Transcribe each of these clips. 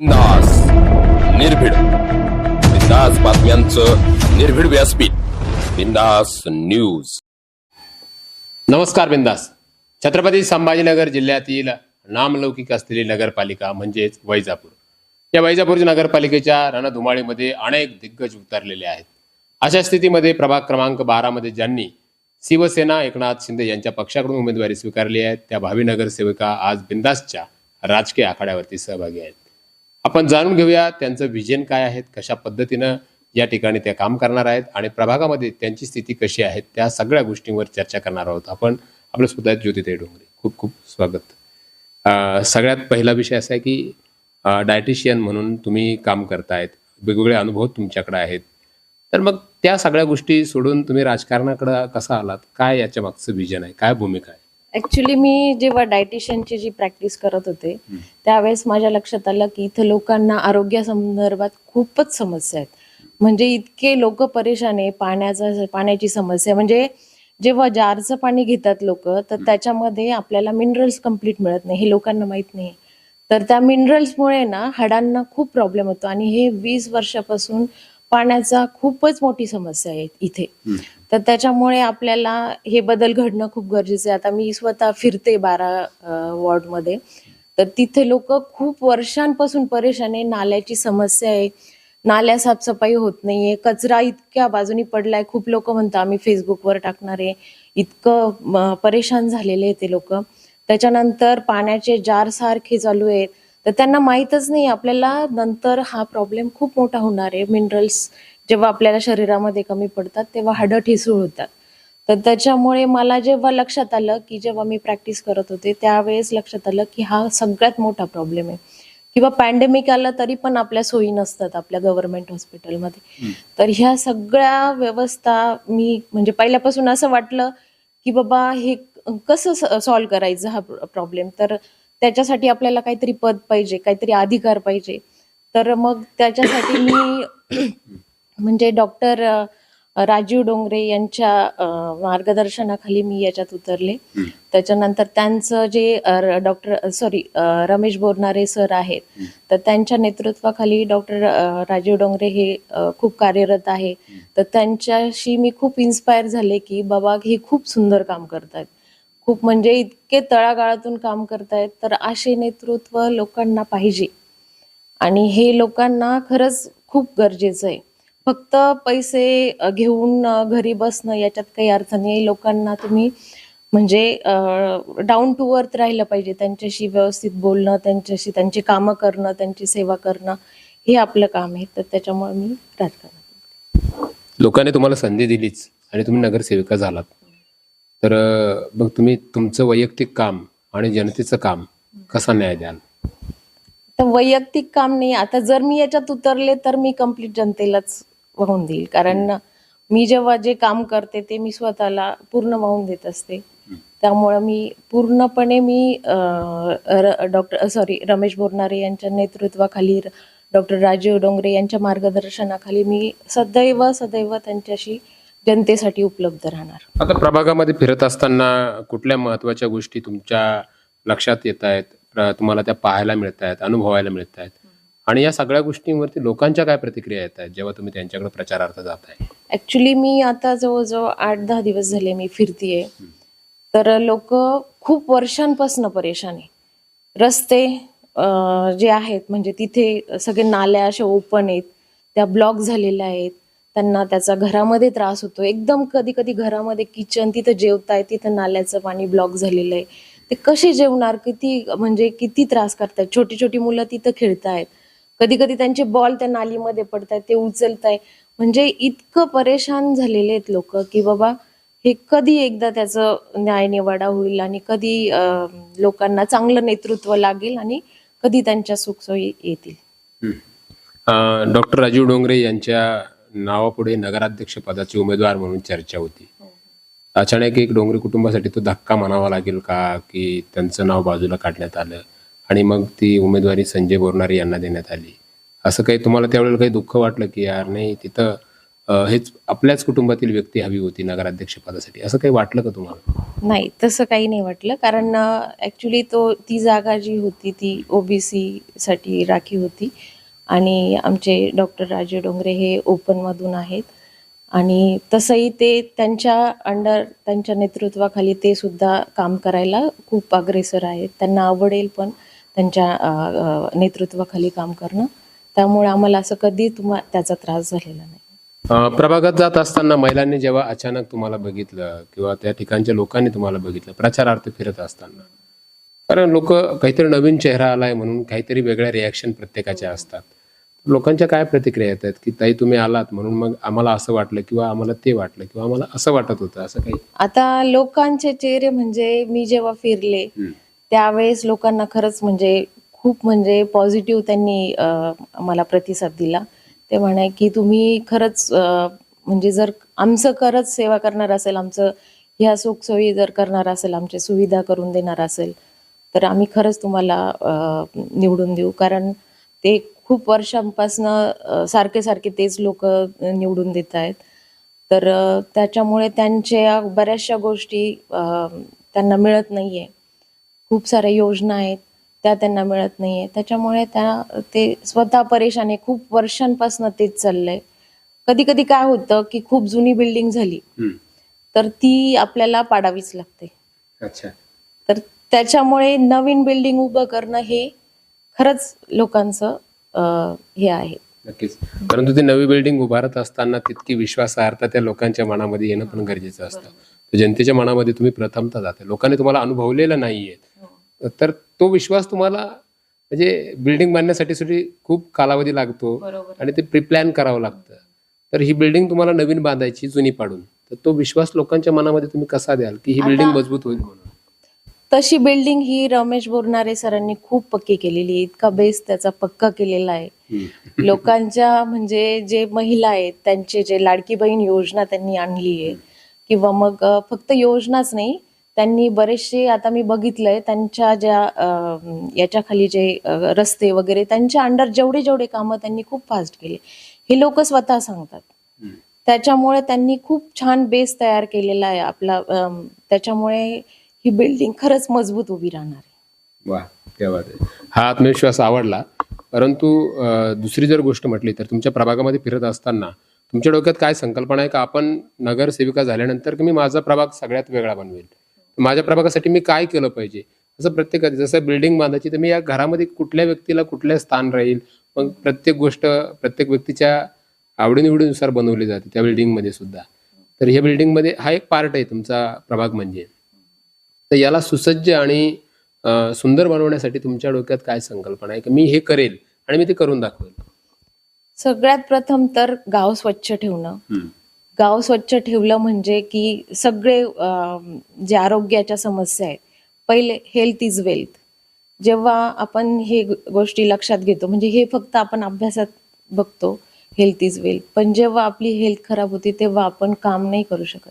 नास. निर्भीड. बिंदास बातम्यांचं निर्भीड व्यासपीठ. बिंदास न्यूज. नमस्कार बिंदास. छत्रपती संभाजीनगर जिल्ह्यातील नामलौकिक असलेली नगरपालिका म्हणजेच वैजापूर. या वैजापूर नगरपालिकेच्या रणधुमाळीमध्ये अनेक दिग्गज उतरलेले आहेत. अशा स्थितीमध्ये प्रभाग क्रमांक बारामध्ये ज्यांनी शिवसेना एकनाथ शिंदे यांच्या पक्षाकडून उमेदवारी स्वीकारली आहे त्या भावी नगरसेविका आज बिंदासच्या राजकीय आखाड्यावरती सहभागी आहेत. आपण जाणून घेऊया त्यांचं विजन काय आहेत कशा पद्धतीनं या ठिकाणी ते काम करणार आहेत आणि प्रभागामध्ये त्यांची स्थिती कशी आहे त्या सगळ्या गोष्टींवर चर्चा करणार आहोत आपण. आपलं स्वतः आहेत ज्योतिताई डोंगरे खूप खूप स्वागत. सगळ्यात पहिला विषय असा आहे की डायटिशियन म्हणून तुम्ही काम करतायत वेगवेगळे अनुभव तुमच्याकडे आहेत. तर मग त्या सगळ्या गोष्टी सोडून तुम्ही राजकारणाकडे कसा आलात? काय याच्या मागचं विजन आहे? काय भूमिका आहे? ऍक्च्युली मी जेव्हा डायटिशियनची जी प्रॅक्टिस करत होते त्यावेळेस माझ्या लक्षात आलं की इथं लोकांना आरोग्यासंदर्भात खूपच समस्या आहेत. म्हणजे इतके लोक परेशान आहे पाण्याचा पाण्याची समस्या म्हणजे जेव्हा जारचं पाणी घेतात लोक तर त्याच्यामध्ये आपल्याला मिनरल्स कंप्लीट मिळत नाही हे लोकांना माहीत नाही. तर त्या मिनरल्समुळे ना हाडांना खूप प्रॉब्लेम होतो. आणि हे वीस वर्षापासून पाण्याचा खूपच मोठी समस्या आहे इथे. तर त्याच्यामुळे आपल्याला हे बदल घडणं खूप गरजेचं आहे. आता मी स्वतः फिरते बारा वॉर्डमध्ये. तर तिथे लोक खूप वर्षांपासून परेशान आहे. नाल्याची समस्या आहे. नाल्या साफसफाई होत नाहीये. कचरा इतक्या बाजूनी पडलाय. खूप लोक म्हणतात आम्ही फेसबुकवर टाकणार आहे. इतकं परेशान झालेले ते लोक. त्याच्यानंतर पाण्याचे जार सारखे चालू आहेत. तर त्यांना माहीतच नाही आपल्याला नंतर हा प्रॉब्लेम खूप मोठा होणार आहे. मिनरल्स जेव्हा आपल्याला शरीरामध्ये कमी पडतात तेव्हा हाडं ठिसूळ होतात. तर त्याच्यामुळे मला जेव्हा लक्षात आलं की जेव्हा मी प्रॅक्टिस करत होते त्यावेळेस लक्षात आलं की हा सगळ्यात मोठा प्रॉब्लेम आहे. किंवा पॅन्डेमिक आलं तरी पण आपल्या सोयी नसतात आपल्या गव्हर्नमेंट हॉस्पिटलमध्ये तर ह्या सगळ्या व्यवस्था मी म्हणजे पहिल्यापासून असं वाटलं की बाबा हे कसं सॉल्व्ह करायचं हा प्रॉब्लेम तर त्याच्यासाठी आपल्याला काहीतरी पद पाहिजे काहीतरी अधिकार पाहिजे. तर मग त्याच्यासाठी मी म्हणजे डॉक्टर राजीव डोंगरे यांच्या मार्गदर्शनाखाली मी याच्यात उतरले. त्याच्यानंतर त्यांचं जे doctor sorry Ramesh Bornare sir आहेत. तर त्यांच्या नेतृत्वाखाली डॉक्टर राजीव डोंगरे हे खूप कार्यरत आहे. तर त्यांच्याशी मी खूप इन्स्पायर झाले की बाबा हे खूप सुंदर काम करतायत. खूप म्हणजे इतके तळागाळातून काम करतायत तर असे नेतृत्व लोकांना पाहिजे. आणि हे लोकांना खरंच खूप गरजेचं आहे. फक्त पैसे घेऊन घरी बसणं याच्यात काही अर्थ नाही लोकांना तुम्ही म्हणजे डाऊन टू अर्थ राहिलं पाहिजे. त्यांच्याशी व्यवस्थित बोलणं त्यांच्याशी त्यांची कामं करणं त्यांची सेवा करणं हे आपलं काम आहे. तर त्याच्यामुळे मी राजकारण लोकांनी तुम्हाला संधी दिलीच आणि तुम्ही नगरसेविका झालात. तर मग तुम्ही तुमचं वैयक्तिक काम आणि जनतेचं काम कसा न्याय द्याल? तर वैयक्तिक काम नाही. आता जर मी याच्यात उतरले तर मी कंप्लीट जनतेलाच वाहून देईल. कारण मी जेव्हा जे काम करते ते मी स्वतःला पूर्ण वाहून देत असते. त्यामुळं मी पूर्णपणे मी डॉक्टर सॉरी रमेश बोरनारे यांच्या नेतृत्वाखाली डॉक्टर राजीव डोंगरे यांच्या मार्गदर्शनाखाली मी सदैव सदैव त्यांच्याशी जनतेसाठी उपलब्ध राहणार. आता प्रभागामध्ये फिरत असताना कुठल्या महत्त्वाच्या गोष्टी तुमच्या लक्षात येत आहेत? तुम्हाला त्या पाहायला मिळत आहेत अनुभवायला मिळत आहेत? आणि या सगळ्या गोष्टींवरती लोकांच्या काय प्रतिक्रिया येत आहेत जेव्हा तुम्ही त्यांच्याकडे प्रचारार्थ जात आहे ऍक्च्युली मी आता जवळजवळ आठ दहा दिवस झाले मी फिरतीये. तर लोक खूप वर्षांपासून परेशान आहे. रस्ते जे आहेत म्हणजे तिथे सगळे नाल्या अशा ओपन आहेत. त्या ब्लॉक झालेल्या आहेत. त्यांना त्याचा घरामध्ये त्रास होतो. एकदम कधी कधी घरामध्ये किचन तिथं जेवताय तिथं नाल्याचं पाणी ब्लॉक झालेलं आहे. ते कसे जेवणार? किती म्हणजे किती त्रास करतायत? छोटी छोटी मुलं तिथं खेळतायत. कधी कधी त्यांचे बॉल त्या नालीमध्ये पडतायत ते उचलताय. म्हणजे इतकं परेशान झालेले आहेत लोक की बाबा हे कधी एकदा त्याचं न्याय निवाडा होईल आणि कधी लोकांना चांगलं नेतृत्व लागेल आणि कधी त्यांच्या सुखसोयी येतील. डॉक्टर राजीव डोंगरे यांच्या नावापुढे नगराध्यक्ष पदाचे उमेदवार म्हणून चर्चा होती. अचानक एक डोंगरी कुटुंबासाठी तो धक्का म्हणावा लागेल का? की त्यांचं नाव बाजूला काढण्यात आलं आणि मग ती उमेदवारी संजय बोरणारे यांना देण्यात आली. असं काही तुम्हाला त्यावेळेला काही दुःख वाटलं की यार नाही तिथं हेच आपल्याच कुटुंबातील व्यक्ती हवी होती नगराध्यक्ष पदासाठी. असं काही वाटलं का तुम्हाला? नाही तसं काही नाही वाटलं. कारण ऍक्च्युली तो ती जागा जी होती ती ओबीसी साठी राखी होती. आणि आमचे डॉक्टर राजे डोंगरे हे ओपनमधून आहेत. आणि तसंही ते त्यांच्या अंडर त्यांच्या नेतृत्वाखाली ते सुद्धा काम करायला खूप अग्रेसर आहेत. त्यांना आवडेल पण त्यांच्या नेतृत्वाखाली काम करणं. त्यामुळे आम्हाला असं कधी तुम्हा त्याचा त्रास झालेला नाही. प्रभागात जात असताना महिलांनी जेव्हा अचानक तुम्हाला बघितलं किंवा त्या ठिकाणच्या लोकांनी तुम्हाला बघितलं प्रचारार्थ फिरत असताना कारण लोक काहीतरी नवीन चेहरा आलाय म्हणून काहीतरी वेगळ्या रिॲक्शन प्रत्येकाच्या असतात. लोकांच्या काय प्रतिक्रिया येत आहेत की ताई तुम्ही आलात म्हणून मग आम्हाला असं वाटलं किंवा आम्हाला ते वाटलं किंवा आम्हाला असं वाटत होतं असं काही? आता लोकांचे चेहरे म्हणजे मी जेव्हा फिरले त्यावेळेस लोकांना खरंच म्हणजे खूप म्हणजे पॉझिटिव्ह त्यांनी मला प्रतिसाद दिला. ते म्हणे की तुम्ही खरंच म्हणजे जर आमचं खरंच सेवा करणार असेल आमचं ह्या सुखसोयी जर करणार असेल आमच्या सुविधा करून देणार असेल तर आम्ही खरंच तुम्हाला निवडून देऊ. कारण ते खूप वर्षांपासनं सारखे सारखे तेच लोक निवडून देत आहेत तर त्याच्यामुळे त्यांच्या बऱ्याचशा गोष्टी त्यांना मिळत नाहीये. खूप साऱ्या योजना आहेत त्या त्यांना मिळत नाहीये. त्याच्यामुळे त्या ते स्वतः परेशान आहे खूप वर्षांपासून तेच चाललंय. कधी कधी काय होतं की खूप जुनी बिल्डिंग झाली तर ती आपल्याला पाडावीच लागते. अच्छा. तर त्याच्यामुळे नवीन बिल्डिंग उभं करणं हे खरंच लोकांचं अ, हे आहे. नक्कीच. परंतु ती नवी बिल्डिंग उभारत असताना तितकी विश्वासार्हता त्या लोकांच्या मनामध्ये येणं पण गरजेचं असतं. तर जनतेच्या मनामध्ये तुम्ही प्रथमता जाते. लोकांनी तुम्हाला अनुभवलेलं नाहीये. तर तो विश्वास तुम्हाला म्हणजे बिल्डिंग बांधण्यासाठी सुद्धा खूप कालावधी लागतो आणि ते प्रिप्लॅन करावं लागतं. तर ही बिल्डिंग तुम्हाला नवीन बांधायची जुनी पाडून. तर तो विश्वास लोकांच्या मनामध्ये तुम्ही कसा द्याल की ही बिल्डिंग मजबूत होईल म्हणून? तशी बिल्डिंग ही रमेश बोरनारे सरांनी खूप पक्की केलेली आहे. इतका बेस त्याचा पक्का केलेला आहे. लोकांच्या म्हणजे जे महिला आहेत त्यांचे जे लाडकी बहीण योजना त्यांनी आणली आहे. किंवा मग फक्त योजनाच नाही त्यांनी बरेचसे आता मी बघितलंय त्यांच्या ज्या अ, याच्याखाली जे रस्ते वगैरे त्यांच्या अंडर जेवढे जेवढे कामं त्यांनी खूप फास्ट केले. हे लोक स्वतः सांगतात. त्याच्यामुळे त्यांनी खूप छान बेस तयार केलेला आहे आपला त्याच्यामुळे ही बिल्डिंग खरंच मजबूत उभी राहणार आहे. वा क्या बात आहे. हा आत्मविश्वास आवडला. परंतु अं, दुसरी जर गोष्ट म्हटली तर तुमच्या प्रभागामध्ये फिरत असताना तुमच्या डोक्यात काय संकल्पना आहे का? आपण नगरसेविका झाल्यानंतर की मी माझा प्रभाग सगळ्यात वेगळा बनवेल? माझ्या प्रभागासाठी मी काय केलं पाहिजे? असं प्रत्येक जसं बिल्डिंग बांधायची तर मी या घरामध्ये कुठल्या व्यक्तीला कुठल्या स्थान राहील? मग प्रत्येक गोष्ट प्रत्येक व्यक्तीच्या आवडीनिवडीनुसार बनवली जाते त्या बिल्डिंगमध्ये सुद्धा. तर ह्या बिल्डिंगमध्ये हा एक पार्ट आहे तुमचा प्रभाग म्हणजे. तर याला सुसज्ज आणि सुंदर बनवण्यासाठी तुमच्या डोक्यात काय संकल्पना आहे? की मी हे करेल आणि मी ते करून दाखवेल. सगळ्यात प्रथम तर गाव स्वच्छ ठेवणं. गाव स्वच्छ ठेवलं म्हणजे की सगळे जे आरोग्याच्या समस्या आहेत पहिले हेल्थ इज वेल्थ जेव्हा आपण हे गोष्टी लक्षात घेतो म्हणजे हे फक्त आपण अभ्यासात बघतो हेल्थ इज वेल्थ पण जेव्हा आपली हेल्थ खराब होते तेव्हा आपण काम नाही करू शकत.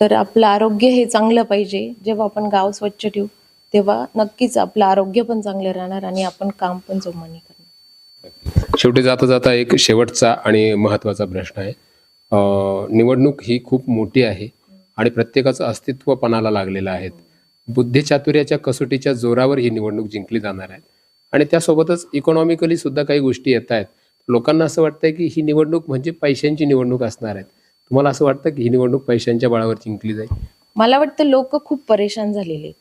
तर आपलं आरोग्य हे चांगलं पाहिजे. जेव्हा आपण गाव स्वच्छ ठेवू तेव्हा नक्कीच आपलं आरोग्य पण चांगलं राहणार आणि आपण काम पण जोमाने करणार. शेवटी जाता जाता एक शेवटचा आणि महत्त्वाचा प्रश्न आहे. निवडणूक ही खूप मोठी आहे आणि प्रत्येकाचं अस्तित्व पणाला लागलेलं आहे. बुद्धिचातुर्याच्या कसोटीच्या जोरावर ही निवडणूक जिंकली जाणार आहे. आणि त्यासोबतच इकॉनॉमिकली सुद्धा काही गोष्टी येत आहेत. लोकांना असं वाटतंय की ही निवडणूक म्हणजे पैशांची निवडणूक असणार आहे तुम्हाला असं वाटतं की ही निवडणूक पैशांच्या बळावर जिंकली जाईल? मला वाटतं लोक खूप परेशान झालेले आहेत.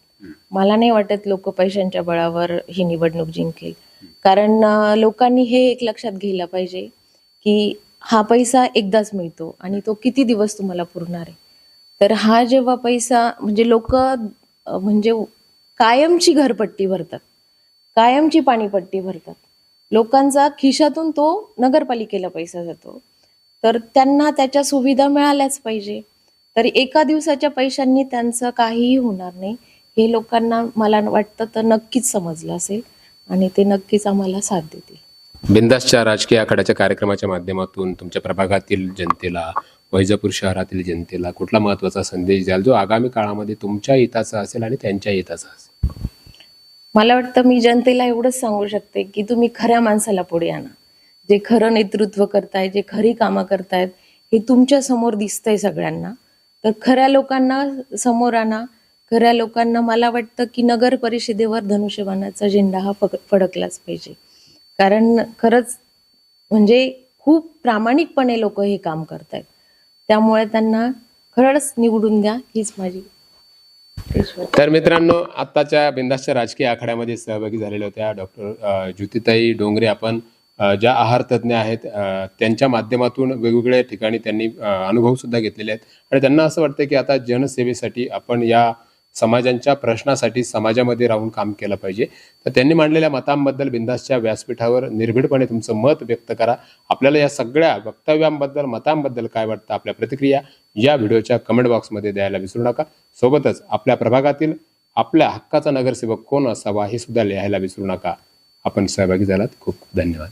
मला नाही वाटत लोक पैशांच्या बळावर ही निवडणूक जिंकेल. कारण लोकांनी हे एक लक्षात घ्यायला पाहिजे की हा पैसा एकदाच मिळतो आणि तो किती दिवस तुम्हाला पुरणार आहे. तर हा जेव्हा पैसा म्हणजे लोक म्हणजे कायमची घरपट्टी भरतात कायमची पाणीपट्टी भरतात लोकांचा खिशातून तो नगरपालिकेला पैसा जातो. तर त्यांना त्याच्या सुविधा मिळाल्याच पाहिजे. तर एका दिवसाच्या पैशांनी त्यांचं काहीही होणार नाही. हे लोकांना मला वाटतं तर नक्कीच समजलं असेल आणि ते नक्कीच आम्हाला साथ देतील. बिंदासच्या राजकीय आखाड्याच्या कार्यक्रमाच्या माध्यमातून तुमच्या प्रभागातील जनतेला वैजापूर शहरातील जनतेला कुठला महत्त्वाचा संदेश द्याल? जो आगामी काळामध्ये तुमच्या हिताचा असेल आणि त्यांच्या हिताचा असेल. मला वाटतं मी जनतेला एवढंच सांगू शकते की तुम्ही खऱ्या माणसाला पुढे आणा. जे खरं नेतृत्व करतायत जे खरी कामं करतायत हे तुमच्यासमोर दिसतंय सगळ्यांना. तर खऱ्या लोकांना समोर आणा. खऱ्या लोकांना मला वाटतं की नगर परिषदेवर धनुष्यबाणाचा झेंडा हा फक फडकलाच पाहिजे. कारण खरंच म्हणजे खूप प्रामाणिकपणे लोक हे काम करतायत. त्यामुळे त्यांना खरंच निवडून द्या हीच माझी तर मित्रांनो आत्ताच्या बिंदासच्या राजकीय आखाड्यामध्ये सहभागी झालेल्या होत्या डॉक्टर ज्योतिताई डोंगरे. आपण ज्या आहार तज्ज्ञ आहेत त्यांच्या माध्यमातून वेगवेगळ्या ठिकाणी त्यांनी अनुभव सुद्धा घेतलेले आहेत. आणि त्यांना असं वाटतं की आता जनसेवेसाठी आपण या समाजांच्या प्रश्नासाठी समाजामध्ये राहून काम केलं पाहिजे. तर त्यांनी मांडलेल्या मतांबद्दल बिंदासच्या व्यासपीठावर निर्भीडपणे तुमचं मत व्यक्त करा. आपल्याला या सगळ्या वक्तव्यांबद्दल मतांबद्दल काय वाटतं आपल्या प्रतिक्रिया या व्हिडिओच्या कमेंट बॉक्समध्ये द्यायला विसरू नका. सोबतच आपल्या प्रभागातील आपल्या हक्काचा नगरसेवक कोण असावा हे सुद्धा लिहायला विसरू नका. आपण सहभागी झालात. खूप धन्यवाद.